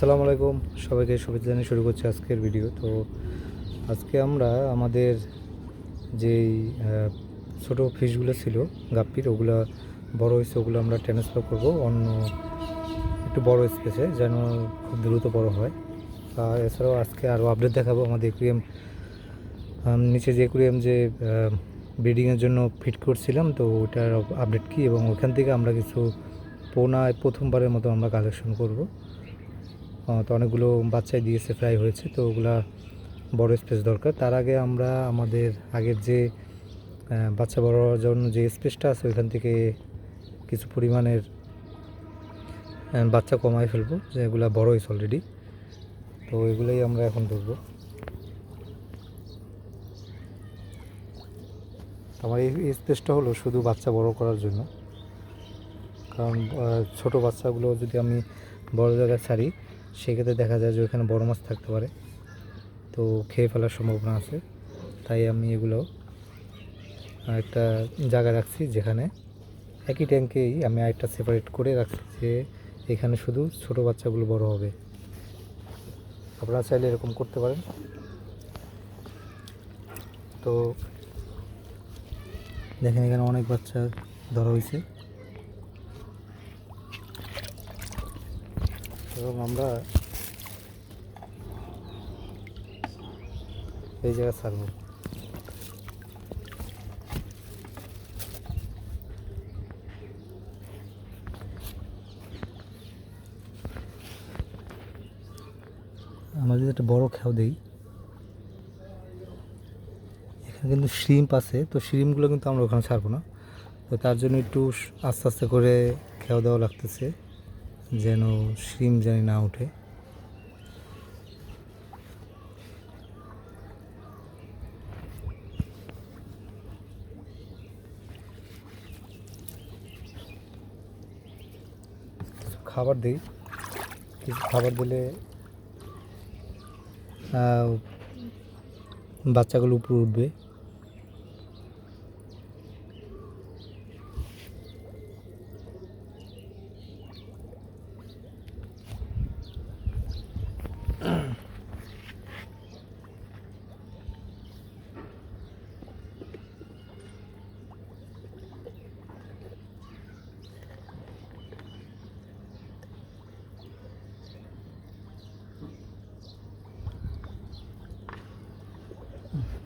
আসসালামু আলাইকুম। সবাইকে শুভেচ্ছা জানিয়ে শুরু করছি আজকের ভিডিও তো আজকে আমরা আমাদের যেই ছোটো ফিশগুলো ছিল, গাপ্পির, ওগুলো বড় হয়েছে, ওগুলো আমরা ট্রান্সফার করব অন্য একটু বড় স্পেসে যেন খুব দ্রুত বড় হয়। আর এছাড়াও আজকে আরও আপডেট দেখাবো আমাদের একুরিয়াম নিচে যে একুরিয়াম যে ব্রিডিংয়ের জন্য ফিট করছিলাম, তো ওটার আপডেট কী? এবং ওখান থেকে আমরা কিছু পোনায় প্রথমবারের মতো আমরা কালেকশন করব। তো অনেকগুলো বাচ্চাই দিয়েছে ফ্রাই হয়েছে, তো ওগুলা বড় স্পেস দরকার। তার আগে আমরা আমাদের আগের যে বাচ্চা বড় হওয়ার জন্য যে স্পেসটা আছে, ওইখান থেকে কিছু পরিমাণের বাচ্চা কমাই ফেলব যেগুলো বড় হয়েছে অলরেডি তো এগুলোই আমরা এখন ধরবো। আমার এই স্পেসটা হলো শুধু বাচ্চা বড় করার জন্য। কারণ ছোট বাচ্চাগুলো যদি আমি বড় জায়গায় ছাড়ি সেক্ষেত্রে দেখা যায় যে ওখানে বড় মাছ থাকতে পারে। তো খেয়ে ফেলার সম্ভাবনা আছে। তাই আমি এগুলো একটা জায়গা রাখছি যেখানে একই ট্যাঙ্কেই আমি আরেকটা সেপারেট করে রাখছি যে এখানে শুধু ছোট বাচ্চাগুলো বড় হবে। আপনারা চাইলে এরকম করতে পারেন। তো দেখেন এখানে অনেক বাচ্চা ধরা হয়েছে। এবং আমরা এই জায়গায় ছাড়বো। আমরা যদি একটা বড় খেয়াও দিই, এখানে কিন্তু শ্রিম্প আছে, তো শ্রিমগুলো কিন্তু আমরা ওখানে ছাড়বো না। তো তার জন্য একটু আস্তে আস্তে করে খেয়াও দেওয়া লাগতেছে। যেন শ্রিম জানি না কিছু খাবার দিই। কিছু খাবার দিলে বাচ্চাগুলো উপরে উঠবে।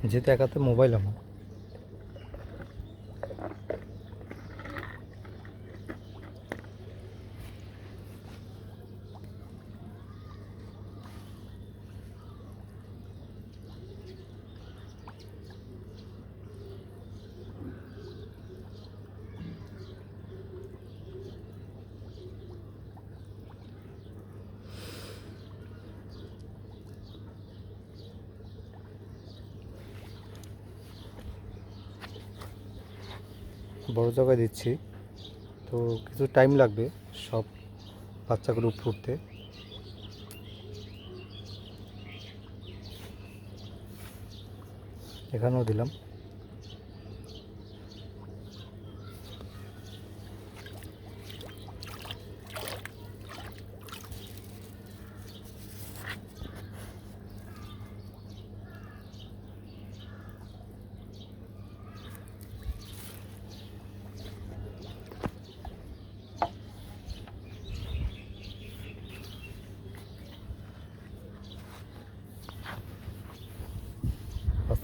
যেহেতু একাতে মোবাইল আমার। বড় জায়গায় দিচ্ছি। তো কিছু টাইম লাগবে সব বাচ্চাগুলো ফুটতে এখানেও দিলাম।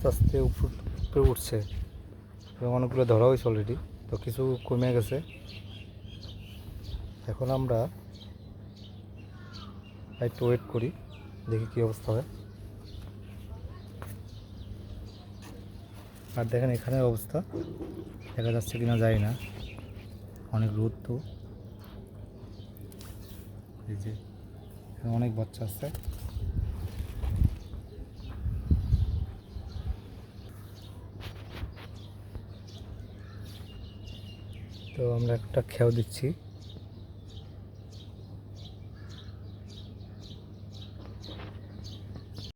আস্তে আস্তে উপর উঠছে। এবং অনেকগুলো ধরা হয়েছে অলরেডি তো কিছু কমে গেছে। এখন আমরা একটু ওয়েট করি, দেখি কী অবস্থা হয়। আর দেখেন এখানের অবস্থা, দেখা যাচ্ছে কিনা যায় না। অনেক রোদ তো। এই যে অনেক বাচ্চা আছে। তো আমরা একটা খেয়াও দিচ্ছি।